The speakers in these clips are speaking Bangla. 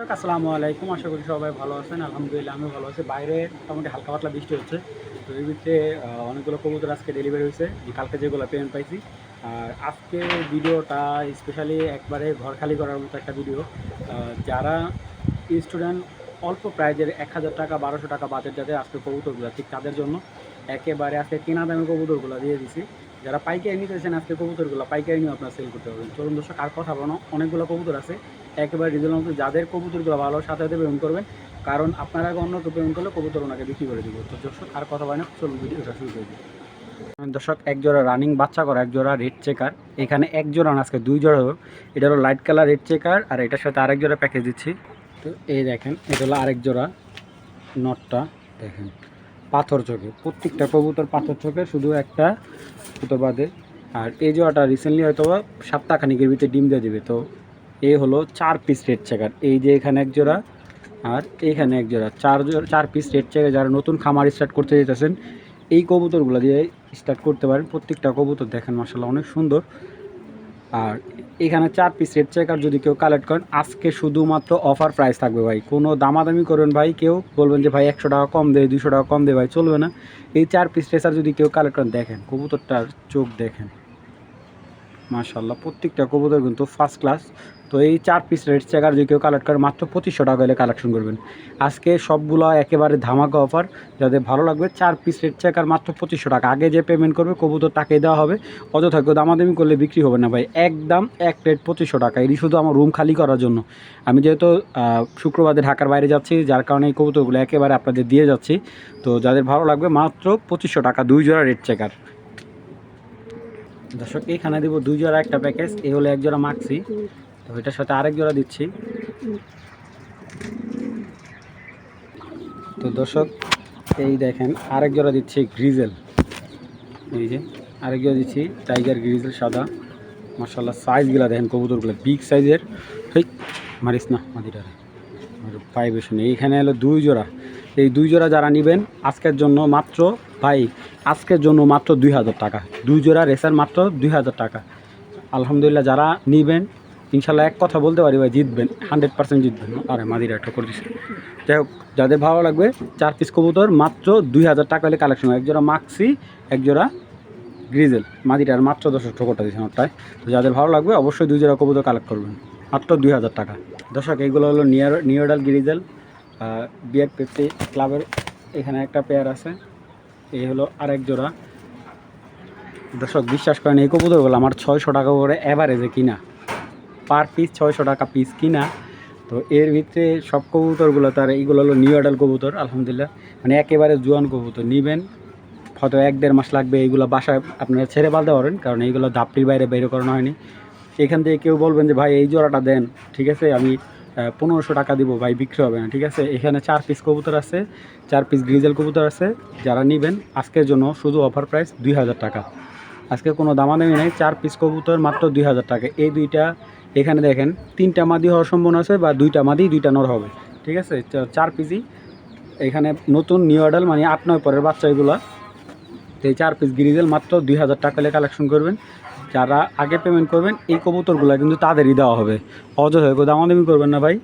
দর্শক, আসসালামু আলাইকুম। আশা করি সবাই ভালো আছেন। আলহামদুলিল্লাহ আমি ভালো আছি। বাইরে মোটামুটি হালকা পাতলা বৃষ্টি হচ্ছে। তো এই ভিতরে অনেকগুলো কবুতর আজকে ডেলিভারি হয়েছে। কালকে যেগুলো পেমেন্ট পাইছি। আর আজকে ভিডিওটা স্পেশালি একবারে ঘর খালি করার মতো একটা ভিডিও যারা স্টুডেন্ট অল্প প্রাইজের এক হাজার টাকা, বারোশো টাকা বাজেট যাদের আজকে কবুতরগুলো, ঠিক তাদের জন্য। একেবারে আজকে কেনা দামে কবুতরগুলো দিয়ে দিছি। যারা পাইকারি নিতে চাইছেন আজকে কবুতরগুলো, পাইকারি নিয়ে আপনারা সেল করতে পারবেন চলুন দর্শক, আর কথা বলো অনেকগুলো কবুতর আছে। একেবারে রিজনেবল যাদের কবুতরগুলো ভালো, সাথে সাথে পেমেন্ট করবেন। কারণ আপনার অন্য কেউ পেমেন্ট করলে কবুতর ওনাকে বিক্রি করে দিব। তো দর্শক, আর কথা বলে না, চলুন ভিডিওটা শুরু করে। দর্শক, এক জোড়া রানিং বাচ্চা করা, এক জোড়া রেড চেকার এখানে এক জোড়া আজকে দুই জোড়া এটা হলো লাইট কালার রেড চেকার আর এটার সাথে আরেক জোড়া প্যাকেজ দিচ্ছি। তো এই দেখেন, এটা হলো আরেক জোড়া নটটা দেখেন। পাথর চোখে, প্রত্যেকটা কবুতর পাথর চোখে, শুধু একটা সুতো বাদে। আর এই জোড়াটা রিসেন্টলি হয়তো সপ্তাহখানিকের ভিতরে ডিম দিয়ে দেবে। তো এই হলো চার পিস রেড চেকার এই যে এখানে এক জোড়া, আর এইখানে এক জোড়া। চার জোড়া, চার পিস রেড চেকার যারা নতুন খামার স্টার্ট করতে যেতেছেন, এই কবুতরগুলো দিয়ে স্টার্ট করতে পারেন। প্রত্যেকটা কবুতর দেখেন মাসাল্লাহ অনেক সুন্দর। আর এখানে চার পিস রেড চেকার যদি কেউ কালেক্ট করেন, আজকে শুধুমাত্র অফার প্রাইস থাকবে ভাই। কোনো দামাদামি করবেন ভাই, কেউ বলবেন যে ভাই একশো টাকা কম দেয় দুশো টাকা কম দেয় ভাই, চলবে না। এই চার পিস রেসার যদি কেউ কালেক্ট করেন, দেখেন, কবুতরটার চোখ দেখেন। মাশাল্লাহ প্রত্যেকটা কবুতর কিন্তু ফার্স্ট ক্লাস তো এই চার পিস রেড চেকার যদি কেউ কালেক্ট করে মাত্র পঁচিশশো টাকা হলে কালেকশন করবেন। আজকে সবগুলো একেবারে ধামাকা অফার যাদের ভালো লাগবে চার পিস রেড চেকার মাত্র পঁচিশশো টাকা। আগে যে পেমেন্ট করবে কবুতর তাকে দেওয়া হবে। অযথা কেউ দামাদামি করলে বিক্রি হবে না ভাই। একদম এক প্লেট পঁচিশশো টাকা। এটি শুধু আমার রুম খালি করার জন্য। আমি যেহেতু শুক্রবারে ঢাকার বাইরে যাচ্ছি, যার কারণে এই কবুতরগুলো একেবারে আপনাদের দিয়ে যাচ্ছি। তো যাদের ভালো লাগবে মাত্র পঁচিশশো টাকা, দুই জোড়া রেড চেকার দর্শক এইখানে দিব দুই জোড়া একটা প্যাকেজ এই হলো এক জোড়া মাখছি তো এটার সাথে আরেক জোড়া দিচ্ছি। তো দর্শক, এই দেখেন, আরেক জোড়া দিচ্ছি গ্রিজেল এই যে, আরেক জোড়া দিচ্ছি টাইগার গ্রিজেল সাদা। মার্শাল্লাহ সাইজগুলো দেখেন কবুতরগুলো বিগ সাইজের ঠিক মারিস না মাদিটারে পায়ে বেশি এইখানে হলো দুই জোড়া। এই দুই জোড়া যারা নেবেন, আজকের জন্য মাত্র, ভাই আজকের জন্য মাত্র দুই হাজার টাকা। দুই জোড়া রেসার মাত্র দুই হাজার টাকা। আলহামদুলিল্লাহ যারা নিবেন, ইনশাল্লাহ এক কথা বলতে পারি ভাই, জিতবেন, হান্ড্রেড পার্সেন্ট জিতবেন। আরে, মাদিরা ঠোকর দিছে। যাই হোক, যাদের ভালো লাগবে, চার পিস কবুতর মাত্র দুই হাজার টাকা হলে কালেকশন হয়। এক জোড়া মাক্সি এক জোড়া গ্রিজেল মাদিরার মাত্র দশ ঠোকরটা দিচ্ছে আমারটায় তো যাদের ভালো লাগবে, অবশ্যই দুই জোড়া কবুতর কালেক্ট করবেন। মাত্র দুই হাজার টাকা। দর্শক, এইগুলো হলো নিয়ার নিওডাল গ্রিজেল বিয়ার পেপসি ক্লাবের এখানে একটা পেয়ার আছে। এই হলো আরেক জোড়া। দর্শক, বিশ্বাস করেন, এই কবুতর কবুতরগুলো আমার ছয়শো টাকা করে অ্যাভারেজে কিনা। পার পিস ছয়শো টাকা পিস কিনা। তো এর ভিতরে সব কবুতরগুলো তার, এইগুলো হলো নিউ অ্যাডাল কবুতর, আলহামদুলিল্লাহ। মানে একেবারে জোয়ান কবুতর, নিবেন। হয়তো এক দেড় মাস লাগবে এইগুলো বাসায় আপনারা ছেড়ে পালতে পারেন, কারণ এইগুলো দাপটির বাইরে বের করানো হয়নি। এখান থেকে কেউ বলবেন যে, ভাই, এই জোড়াটা দেন। ঠিক আছে, আমি পনেরোশো টাকা দিব, ভাই বিক্রি হবে না, ঠিক আছে? এখানে চার পিস কবুতর আছে, চার পিস গ্রিজেল কবুতর আছে, যারা নেবেন, আজকের জন্য শুধু অফার প্রাইস দুই হাজার টাকা। আজকে কোনো দামাদামি নেই, চার পিস কবুতর মাত্র দুই হাজার টাকা। এই দুইটা, এখানে দেখেন, তিনটা মাদি হওয়ার সম্ভাবনা আছে বা দুইটা মাদি, দুইটা নর হবে, ঠিক আছে? চার পিসই এখানে নতুন নিউ অডাল মানে আট, নয় পরের বাচ্চা এগুলা। এই চার পিস গ্রিজেল মাত্র দুই হাজার টাকা কালেকশন করবেন। যারা আগে পেমেন্ট করবেন, এই কবুতরগুলো কিন্তু তাদেরই দেওয়া হবে। অযথা কেউ দামাদামি করবেন না ভাই।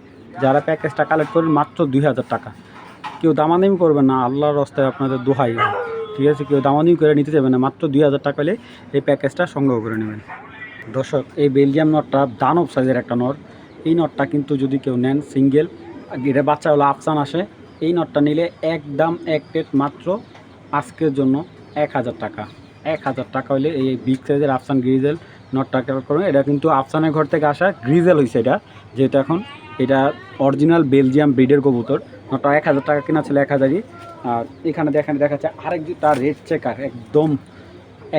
যারা প্যাকেজটা কালেক্ট করবেন, মাত্র দুই হাজার টাকা। কেউ দামাদামি করবেন না, আল্লাহর রাস্তায় আপনাদের দোহাই। ঠিক আছে, কেউ দামাদামি করে নিতে যাবে না, মাত্র দুই হাজার টাকা হলে এই প্যাকেজটা সংগ্রহ করে নেবেন। দর্শক, এই বেলজিয়াম নটটা দানব সাইজের একটা নট। এই নটটা কিন্তু যদি কেউ নেন সিঙ্গেল এটা বাচ্চা হলো আফসান আসে। এই নটটা নিলে একদম এক প্লেট মাত্র আজকের জন্য এক হাজার টাকা। এক হাজার টাকা হলে এই বিগ সাইজের আফসান গ্রিজেল নটটা কালেক্ট করবেন এটা কিন্তু আফসানের ঘর থেকে আসা গ্রিজেল হয়েছে এটা যেহেতু এখন এটা অরিজিনাল বেলজিয়াম ব্রিডের কবুতর নটটা এক হাজার টাকা কেনা ছিল এক হাজারই। আর এখানে দেখেন দেখা যাচ্ছে আরেক তার রেড চেকার একদম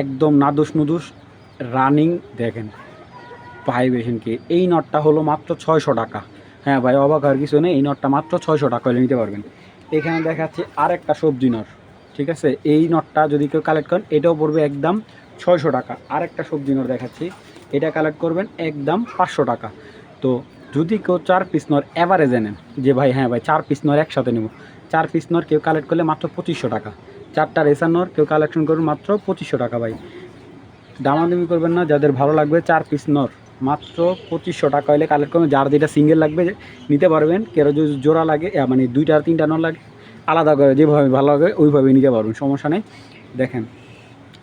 একদম নাদুস নুদুস রানিং দেখেন ভাই ভাইব্রেশনকে এই নটটা হলো মাত্র ছয়শো টাকা। হ্যাঁ ভাই, অবাক আর কিছু নেই, এই নটটা মাত্র ছয়শো টাকা হলে নিতে পারবেন। এখানে দেখাচ্ছে আরেকটা সবজি নট ঠিক আছে? এই নটটা যদি কেউ কালেক্ট করেন, এটাও পড়বে একদম ছয়শো টাকা। আর একটা সবজি নট দেখাচ্ছি। এটা কালেক্ট করবেন একদম পাঁচশো টাকা। তো যদি কেউ চার পিস নর অ্যাভারেজে নেন, যে ভাই হ্যাঁ ভাই, চার পিস নর একসাথে নেব। চার পিস নর কেউ কালেক্ট করলে মাত্র পঁচিশশো টাকা। চারটা রেসার নর কেউ কালেকশন করবেন মাত্র পঁচিশশো টাকা ভাই। দামাদামি করবেন না, যাদের ভালো লাগবে চার পিস নর মাত্র পঁচিশশো টাকা হলে কালেক্ট করবেন। যার যেটা সিঙ্গেল লাগবে, নিতে পারবেন। কেউ যদি জোড়া লাগে মানে দুইটা আর তিনটা নর লাগে আলাদা করে, যেভাবে ভালো লাগে, ওইভাবে নিতে পারবেন সমস্যা নেই। দেখেন,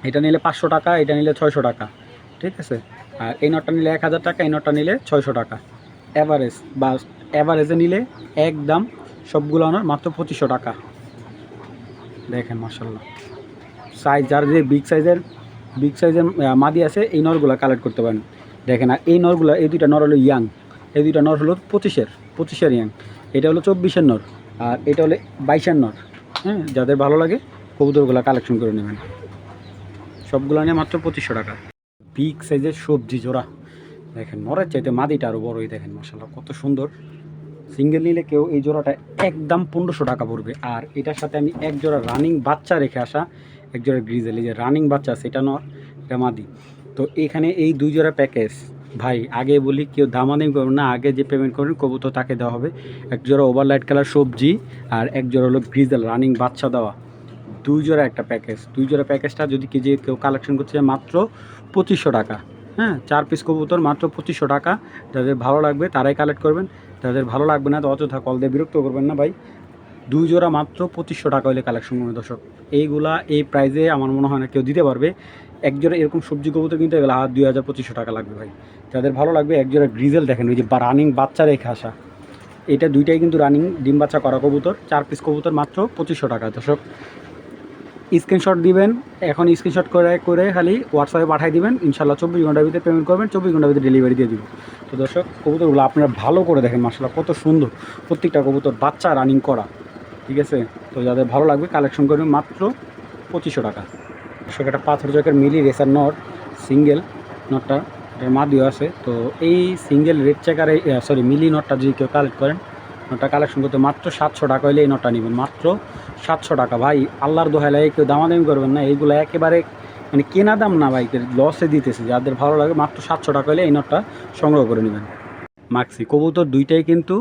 এটা নিলে পাঁচশো টাকা, এটা নিলে ছয়শো টাকা, ঠিক আছে? আর এই নটটা নিলে এক হাজার টাকা, এই নটটা নিলে ছয়শো টাকা। অ্যাভারেজ বা অ্যাভারেজে নিলে একদম সবগুলো আনার মাত্র পঁচিশশো টাকা। দেখেন মার্শাল্লাহ সাইজ যার যে বিগ সাইজের বিগ সাইজের মাদি আছে, এই নরগুলো কালেক্ট করতে পারেন। দেখেন, আর এই নরগুলো এই দুইটা নর হলো ইয়াং এই দুইটা নর হলো পঁচিশের পঁচিশের ইয়াং এটা হলো চব্বিশের নর আর এটা হলো বাইশের নর। হ্যাঁ যাদের ভালো লাগে কবুতরগুলো কালেকশন করে নেবেন। সবগুলো নিয়ে মাত্র পঁচিশশো টাকা। বিগ সাইজের সবজি জোড়া। দেখেন, নরের চাইতে মাদিটা আরও বড়ই, দেখেন মশালা কত সুন্দর। সিঙ্গেল নিলে কেউ এই জোড়াটা একদম পনেরোশো টাকা পড়বে। আর এটার সাথে আমি এক জোড়া রানিং বাচ্চা রেখে আসা, এক জোড়া গ্রিজেল এই যে রানিং বাচ্চা সেটা নর, এটা মাদি। তো এখানে এই দুই জোড়া প্যাকেজ ভাই, আগে বলি, কেউ দামাদামি করবেন না, আগে যে পেমেন্ট করবেন, কবুতর তাকে দেওয়া হবে। এক জোড়া ওভার লাইট কালার সবজি আর এক জোড়া হলো গ্রিজেল রানিং বাচ্চা দেওয়া। দুই জোড়া একটা প্যাকেজ দুই জোড়া প্যাকেজটা যদি কেজি কেউ কালেকশন চায়, মাত্র পঁচিশশো টাকা। হ্যাঁ চার পিস কবুতর, মাত্র পঁচিশশো টাকা। যাদের ভালো লাগবে, তারাই কালেক্ট করবেন। যাদের ভালো লাগবে না, তো অযথা কল দিয়ে বিরক্ত করবেন না ভাই। দুই জোড়া মাত্র পঁচিশশো টাকা হলে কালেকশন করবে দর্শক। এইগুলা এই প্রাইজে আমার মনে হয় না কেউ দিতে পারবে। এক জোড়া এরকম সবজি কবুতর কিনতে গেলে হাত দুই হাজার পঁচিশশো টাকা লাগবে ভাই। যাদের ভালো লাগবে এক জোড়া গ্রিজেল দেখেন, ওই যে রানিং বাচ্চা রেখে আসা এটা দুইটাই কিন্তু রানিং ডিম বাচ্চা করা কবুতর, চার পিস কবুতর মাত্র পঁচিশশো টাকা। দর্শক স্ক্রিনশট দিবেন, এখন স্ক্রিনশট করে করে খালি হোয়াটসঅ্যাপে পাঠিয়ে দিবেন ইনশাল্লাহ চব্বিশ ঘণ্টার ভিতরে পেমেন্ট করবেন, চব্বিশ ঘণ্টার ভিতরে ডেলিভারি দিয়ে দিব তো দর্শক, কবুতরগুলো আপনারা ভালো করে দেখেন মাসাল্লাহ কত সুন্দর প্রত্যেকটা কবুতর বাচ্চা রানিং করা। ঠিক আছে? তো যাদের ভালো লাগবে কালেকশন করবেন মাত্র পঁচিশশো টাকা। দর্শক একটা পাথর চকের মিলি রেসার নট, সিঙ্গেল নটটা এটার মাদিও আছে। তো এই সিঙ্গেল রেড চেকার সরি, মিলি নটটা যদি কেউ কালেক্ট করেন, নটটা কালেকশন করতে মাত্র সাতশো টাকা হলে এই নটটা নেবেন। মাত্র সাতশো টাকা। ভাই, আল্লাহর দোহাইলাই কেউ দামাদামি করবেন না। এইগুলো একেবারে মানে কেনা দাম না বাইকের লসে দিতেছে। যাদের ভালো লাগে, মাত্র সাতশো টাকা হলে এই নটটা সংগ্রহ করে নেবেন। মাক্সি, কবুতর দুইটাই কিন্তু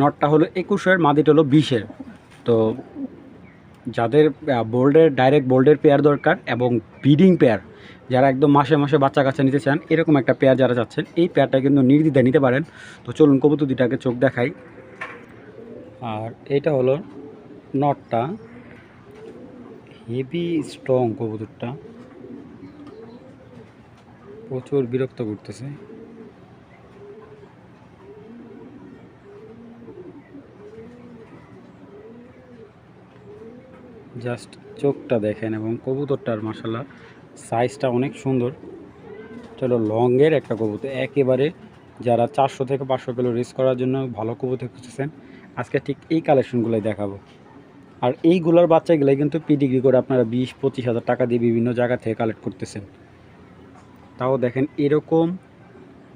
নটটা হলো একুশের, মাদিটা হলো বিশের। তো যাদের বোল্ডের ডাইরেক্ট বোল্ডের পেয়ার দরকার এবং ব্রিডিং পেয়ার যারা একদম মাসে মাসে বাচ্চা কাচ্চা নিতে চান, এরকম একটা পেয়ার যারা চাচ্ছেন, এই পেয়ারটা কিন্তু নির্দ্বিধায় নিতে পারেন। তো চলুন কবুতর দুইটাকে চোখ দেখাই। আর এটা হলো নটটা হেভি স্ট্রং কবুতরটা। প্রচুর বিরক্ত করতেছে। জাস্ট চোখটা দেখেন এবং কবুতরটার মাসাল্লাহ সাইজটা অনেক সুন্দর। চলো লংয়ের একটা কবুতর, একেবারে যারা চারশো থেকে পাঁচশো কিলো রেস করার জন্য ভালো কবুতর খুঁজেছেন আজকে ঠিক এই কালেকশনগুলোই দেখাবো। আর এইগুলোর বাচ্চাগুলাই কিন্তু পিডিগ্রি করে আপনারা বিশ, পঁচিশ হাজার টাকা দিয়ে বিভিন্ন জায়গা থেকে কালেক্ট করতেছেন। তাও দেখেন এরকম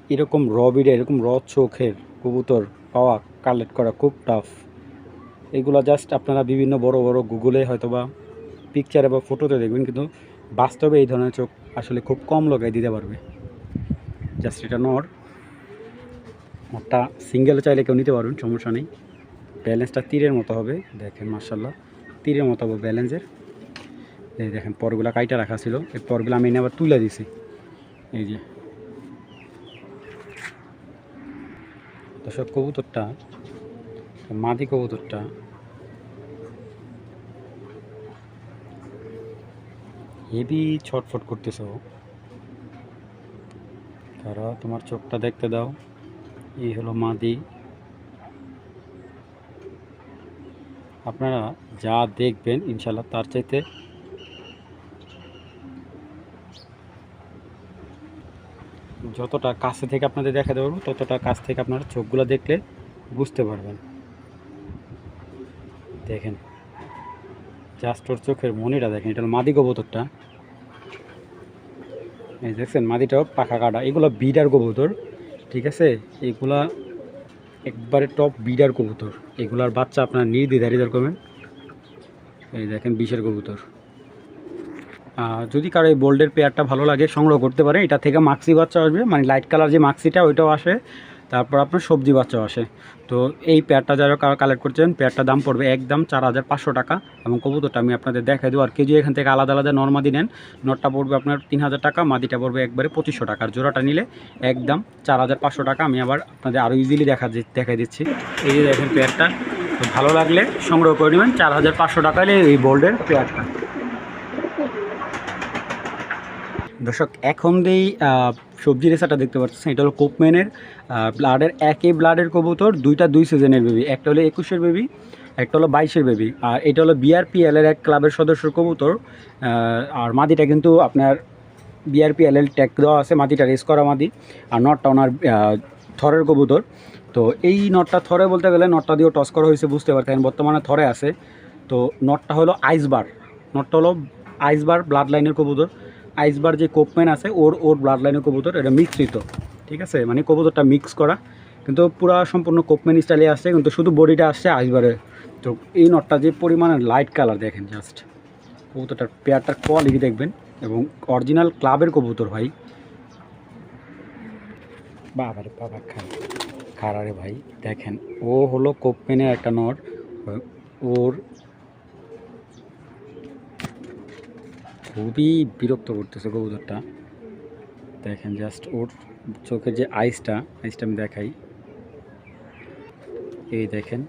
এরকম র এরকম র চোখের কবুতর পাওয়া কালেক্ট করা খুব টাফ এগুলো জাস্ট আপনারা বিভিন্ন বড় বড় গুগলে হয়তো বা পিকচারে বা ফটোতে দেখবেন, কিন্তু বাস্তবে এই ধরনের চোখ আসলে খুব কম লোকে দিতে পারবে। জাস্ট এটা নর। ওটা সিঙ্গেল চাইলে কেউ নিতে পারবেন, সমস্যা নেই। ব্যালেন্সটা তীরের মতো হবে, দেখেন মার্শাল্লাহ তীরের মতো হবে ব্যালেন্সের এই দেখেন, পরগুলা কাইটা রাখা ছিল। এই পরগুলো আমি এনে আবার তুলে দিছি। এই যে। দর্শক, কবুতরটা, মাদি কবুতরটা হেভি ছটফট করতেছে তারা তোমার চোখটা দেখতে দাও। এই হলো মাদি। আপনারা যা দেখবেন ইনশাল্লাহ তার চাইতে যতটা কাছে থেকে আপনাদের দেখাতে পারব, ততটা কাছ থেকে আপনারা চোখগুলো দেখলে বুঝতে পারবেন। দেখেন। জাস্ট ওর চোখের মনিটা দেখেন এটা মাদি কবুতরটা। এই দেখছেন, মাদিটাও পাখা কাটা। এগুলো বিডার কবুতর, ঠিক আছে? এগুলা একবারে টপ বিডার কবুতর। এগুলার বাচ্চা আপনার নির্দ্বিধায় রেজাল্ট করবেন। এই দেখেন, বিষের কবুতর। যদি কারও এই বোল্ডের পেয়ারটা ভালো লাগে, সংগ্রহ করতে পারে এটা থেকে মাক্সি বাচ্চা আসবে মানে লাইট কালার যে মাক্সিটা ওইটাও আসে। তারপর আপনার সবজি বাচ্চাও আসে। তো এই পেয়ারটা যারা কালেক্ট করছেন, পেয়ারটার দাম পড়বে একদম চার হাজার পাঁচশো টাকা এবং কবুতরটা আমি আপনাদের দেখাই দেবো। আর কেজি এখান থেকে আলাদা আলাদা নর্মাদি নেন নটটা পড়বে আপনার তিন হাজার টাকা, মাদিটা পড়বে একবারে পঁচিশশো টাকা। আর জোড়াটা নিলে একদম চার হাজার পাঁচশো টাকা, আমি আবার আপনাদের আরও ইজিলি দেখা দেখাই দিচ্ছি। এই যে দেখেন পেয়ারটা, তো ভালো লাগলে সংগ্রহ করে নেবেন। চার হাজার পাঁচশো টাকা এই বোল্ডের পেয়ারটা। দর্শক, এখন যেই সবজি রেসাটা দেখতে পাচ্ছেন, এটা হলো কোপম্যানের ব্লাডের একই ব্লাডের কবুতর, দুইটা দুই সিজনের বেবি একটা হলো একুশের বেবি একটা হলো বাইশের বেবি আর এটা হলো বিআরপিএল এর এক ক্লাবের সদস্যর কবুতর আর মাদিটা কিন্তু আপনার বিআরপিএল এর ট্যাগ দেওয়া আছে, মাদিটা রেস করা মাদি, আর নটটা ওনার থরের কবুতর। তো এই নটটা থরে বলতে গেলে, নটটা দিয়েও টস করা হয়েছে, বুঝতে পারতেন বর্তমানে থরে আছে। তো নটটা হলো আইসবার নটটা হলো আইসবার ব্লাড লাইনের কবুতর। আইসবার যে কোপম্যান আছে, ওর ওর ব্লাড লাইনের কবুতর, এটা মিশ্রিত, ঠিক আছে? মানে কবুতরটা মিক্স করা। কিন্তু পুরা সম্পূর্ণ কোপম্যান স্টাইলে আসছে, কিন্তু শুধু বডিটা আসছে আইসবারের তো এই নটটা যে পরিমাণে লাইট কালার দেখেন জাস্ট কবুতরটার পেয়ারটার কোয়ালিটি দেখবেন, এবং অরিজিনাল ক্লাবের কবুতর ভাই। বাবারে, বাবা খা খারারে ভাই, দেখেন, ও হলো কোপম্যানের একটা নট ওর খুবই বিরক্ত করতেছে কবুতরটা। দেখেন জাস্ট ওর চোখের যে আইসটা আইসটা আমি দেখাই। এই দেখেন।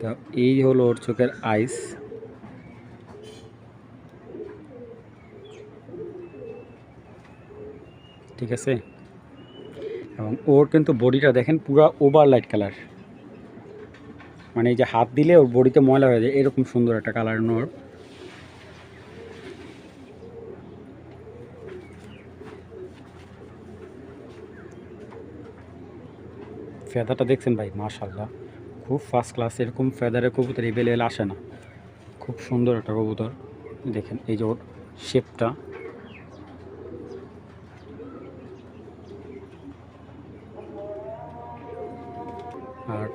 তা এই হলো ওর চোখের আইস ঠিক আছে? এবং ওর কিন্তু বডিটা দেখেন পুরো ওভার লাইট কালার মানে এই যে হাত দিলে ওর বডিতে ময়লা হয়ে যায়, এরকম সুন্দর একটা কালার নোর ফেদারটা দেখছেন ভাই? মাশাল্লাহ খুব ফার্স্ট ক্লাস এরকম ফেদারের কবুতর এভেলেবেল আসে না। খুব সুন্দর একটা কবুতর। দেখেন, এই যে ওর শেপটা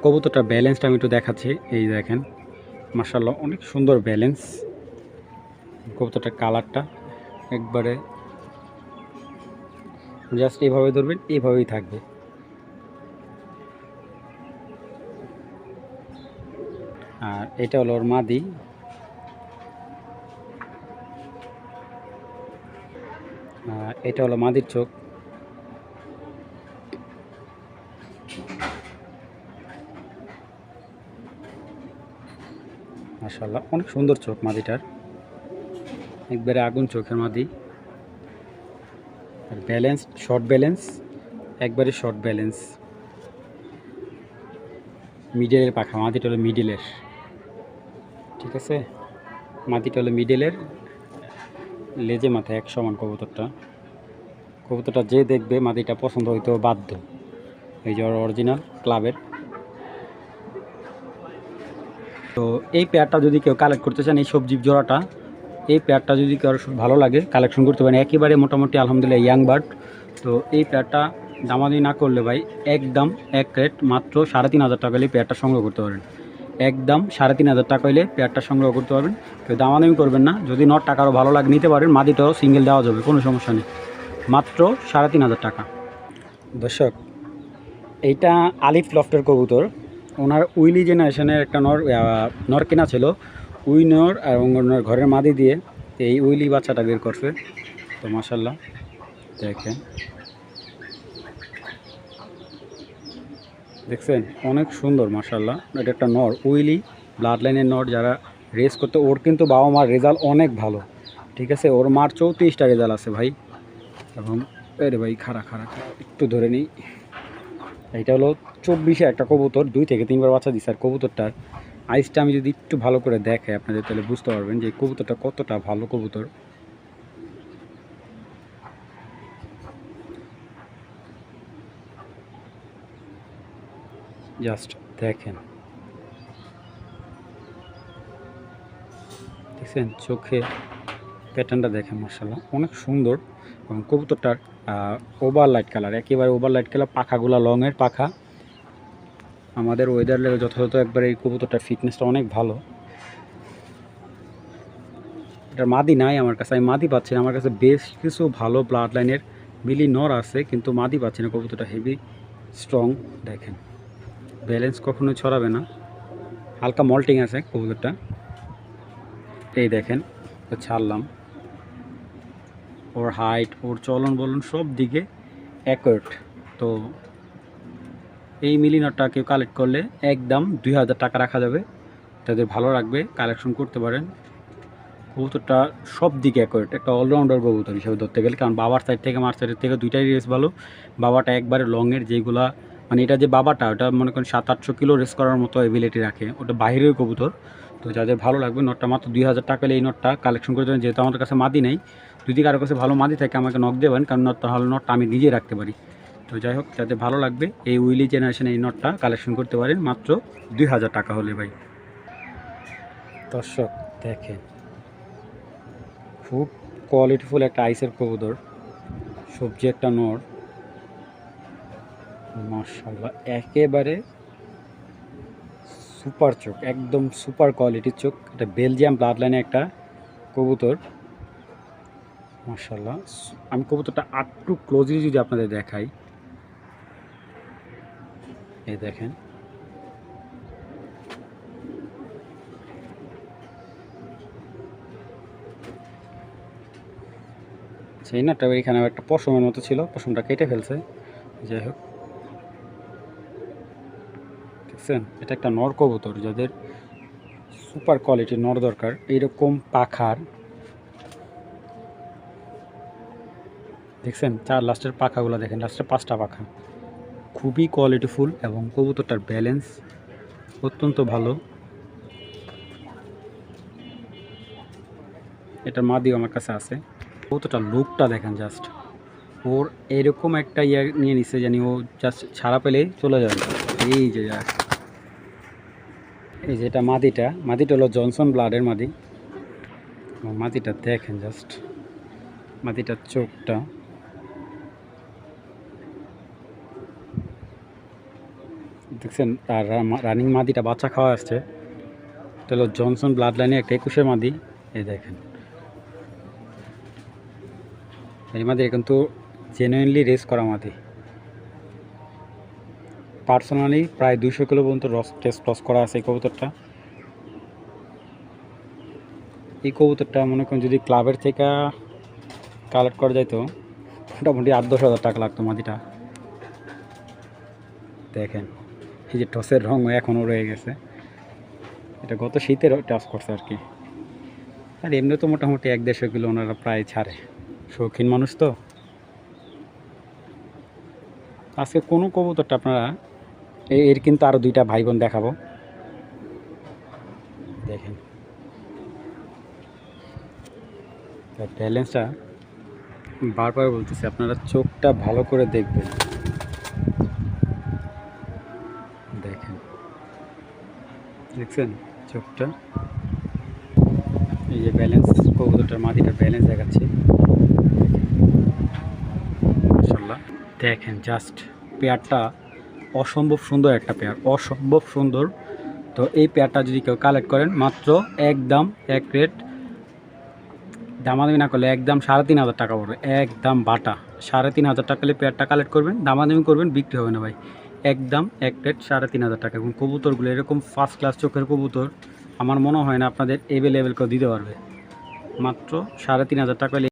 আর কবুতরটার ব্যালেন্সটা আমি একটু দেখাচ্ছি। এই দেখেন মার্শাল্লাহ অনেক সুন্দর ব্যালেন্স কবুতরটার কালারটা একবারে জাস্ট এভাবে ধরবেন এইভাবেই থাকবে। আর এটা হলো ওর মাদি। এটা হলো মাদির চোখ। মাশাল্লাহ অনেক সুন্দর চোখ মাদিটার। একবারে আগুন চোখের মাদি। আর ব্যালেন্স শর্ট ব্যালেন্স একবারে শর্ট ব্যালেন্স মিডলের পাখা, মাদিটা হলো মিডলের ঠিক আছে? মাদিটা হলো মিডলের লেজে মাথায় এক সমান কবুতরটা। কবুতরটা যে দেখবে মাদিটা পছন্দ হইতেও বাধ্য। এই যে অরিজিনাল ক্লাবের তো এই পেয়ারটা যদি কেউ কালেক্ট করতে চান, এই সবজি জোড়াটা, এই পেয়ারটা যদি কারও ভালো লাগে কালেকশন করতে পারেন। একেবারে মোটামুটি আলহামদুলিল্লাহ ইয়াং বার্ড তো এই পেয়ারটা দামাদি না করলে ভাই, একদম এক রেট মাত্র সাড়ে তিন হাজার টাকা হলে পেয়ারটা সংগ্রহ করতে পারেন একদম সাড়ে তিন হাজার টাকা হলে পেয়ারটা সংগ্রহ করতে পারবেন। কেউ দামাদামি করবেন না। যদি নট টাকারও ভালো লাগে, নিতে পারেন মাদিটাও সিঙ্গেল দেওয়া যাবে, কোনো সমস্যা নেই। মাত্র সাড়ে তিন হাজার টাকা। দর্শক, এইটা আলিফ লফটের কবুতর। ওনার উইলি জেনারেশনের একটা নর নর কেনা ছিল। উই নর এবং ওনার ঘরের মাদি দিয়ে এই উইলি বাচ্চাটা বের করছে। তো মাসাল্লাহ দেখেন। দেখছেন? অনেক সুন্দর মাসাল্লাহ এটা একটা নর উইলি ব্লাড লাইনের নর যারা রেস করতে ওর কিন্তু বাবা মার রেজাল্ট অনেক ভালো। ঠিক আছে? ওর মার চৌত্রিশটা রেজাল্ট আছে ভাই। এবং আরে ভাই খারা খারা, একটু ধরে নিই। এইটা হলো চব্বিশে একটা কবুতর, দুই থেকে তিনবার বাচ্চা দিচ্ছে আর কবুতরটার আইসটা আমি যদি একটু ভালো করে দেখাই, আপনাদের তাহলে বুঝতে পারবেন যে কবুতরটা কতটা ভালো কবুতর। জাস্ট দেখেন। দেখছেন? চোখে প্যাটার্নটা দেখেন মার্শাল্লাহ অনেক সুন্দর। এবং কবুতরটার ওভার লাইট কালার একেবারে ওভার লাইট কালার পাখাগুলো লংয়ের পাখা। আমাদের ওয়েদার লেগে যথাযথ একবার এই কবুতরটার ফিটনেসটা অনেক ভালো। এটার মাদি নাই আমার কাছে, আমি মাদি পাচ্ছি না। আমার কাছে বেশ কিছু ভালো ব্লাড লাইনের মিলি নর আছে, কিন্তু মাদি পাচ্ছি না কবুতরটা হেভি স্ট্রং দেখেন। ব্যালেন্স কখনো ছড়াবে না। হালকা মল্টিং আছে কবুতরটা। এই দেখেন ছাড়লাম। ওর হাইট ওর চলন বলুন সব দিকে অ্যাকোয়ার্ড তো এই মিলিনটটা কেউ কালেক্ট করলে একদম দুই হাজার টাকা রাখা যাবে। তাদের ভালো লাগবে কালেকশন করতে পারেন। কবুতরটা সব দিকে অ্যাকোয়ার্ড একটা অলরাউন্ডার কবুতর হিসেবে ধরতে গেলে, কারণ বাবার সাইড থেকে মার সাইডের থেকে দুইটাই রেস ভালো। বাবাটা একবারে লংয়ের যেগুলা মানে এটা যে বাবাটা, ওটা মনে করেন সাত আটশো কিলো রেস করার মতো এবিলিটি রাখে। ওটা বাইরের কবুতর। তো যাদের ভালো লাগবে নটটা মাত্র দুই হাজার টাকা এই নটটা কালেকশন করে দেবেন। যেহেতু আমাদের কাছে মাদি নেই যদি কারও কাছে ভালো মাদি থাকে, আমাকে নক দেবেন কারণ ভালো নটটা আমি নিজে রাখতে পারি। তো যাই হোক, যাতে ভালো লাগবে, এই উইলি জেনারেশন এই নটটা কালেকশন করতে পারেন, মাত্র দুই হাজার টাকা হলে ভাই। দর্শক, দেখেন। খুব কোয়ালিটিফুল একটা আইসের কবুদর সবজি একটা নর। মার্শাল্লাহ একেবারে সুপার চোখ, একদম সুপার কোয়ালিটির চোখ, এটা বেলজিয়াম ব্লাড লাইনে একটা কবুতর। মার্শাল্লাহ আমি কবুতরটা আটটু ক্লোজলি যদি আপনাদের দেখাই। এই দেখেন। সেই নাটটা এখানে একটা পশমের মতো ছিল, পশমটা কেটে ফেলছে। যাই হোক। দেখছেন? এটা একটা নর কবুতর, যাদের সুপার কোয়ালিটির নর দরকার। এইরকম পাখার দেখছেন? চার লাস্টের পাখাগুলো দেখেন। লাস্টের পাঁচটা পাখা। খুবই কোয়ালিটিফুল এবং কবুতরটার ব্যালেন্স অত্যন্ত ভালো। এটার মাদিও আমার কাছে আছে। কবুতরটা লুকটা দেখেন জাস্ট ওর এরকম একটা ইয়ে নিয়ে নিচ্ছে জানি ও জাস্ট ছাড়া পেলেই চলে যাবে। এই যে যা। এই যে এটা মাদিটা। মাদিটা হলো জনসন ব্লাডের মাদি। মাদিটা দেখেন জাস্ট মাদিটার চোখটা। দেখছেন রানিং মাদিটা বাচ্চা খাওয়া আসছে। এটা জনসন ব্লাড লাইনে একটা একুশের মাদি। এই দেখেন। এই মাদি কিন্তু জেনুইনলি রেস করা মাদি। পার্সোনালি প্রায় দুশো কিলো পর্যন্ত রস টেস্ট ক্রস করা আছে এই কবুতরটা। এই কবুতরটা মনে করেন যদি ক্লাবের থেকে কালেক্ট করা যাইতো, মোটামুটি আট দশ হাজার টাকা লাগতো মাদিটা। দেখেন। এই যে টসের রঙ এখনও রয়ে গেছে। এটা গত শীতের টাচ করছে আর কি। আর এমনি তো মোটামুটি এক দেড়শো কিলো ওনারা প্রায় ছাড়ে। শৌখিন মানুষ তো। আজকে কোনো কবুতরটা আপনারা এর কিন্তু আরও দুইটা ভাই বোন দেখাবো। দেখেন। ব্যালেন্সটা বারবার বলতেছি, আপনারা চোখটা ভালো করে দেখবেন। দেখছেন চোখটা? এই যে ব্যালেন্স কবুতরটার মাটিটার ব্যালেন্স দেখাচ্ছে। দেখেন জাস্ট পেয়ারটা অসম্ভব সুন্দর একটা পেয়ার, অসম্ভব সুন্দর। তো এই পেয়ারটা যদি কেউ কালেক্ট করেন, মাত্র একদম এক রেট দামাদামি না করলে একদম সাড়ে তিন হাজার টাকা পড়বে একদম বাটা। সাড়ে তিন হাজার টাকা পেয়ারটা কালেক্ট করবেন, দামাদামি করবেন, বিক্রি হবে না ভাই। একদম এক রেট সাড়ে তিন হাজার টাকা। এবং কবুতরগুলো এরকম ফার্স্ট ক্লাস চোখের কবুতর, আমার মনে হয় না আপনাদের এভেলেবেল করে দিতে পারবে। মাত্র সাড়ে তিন হাজার টাকা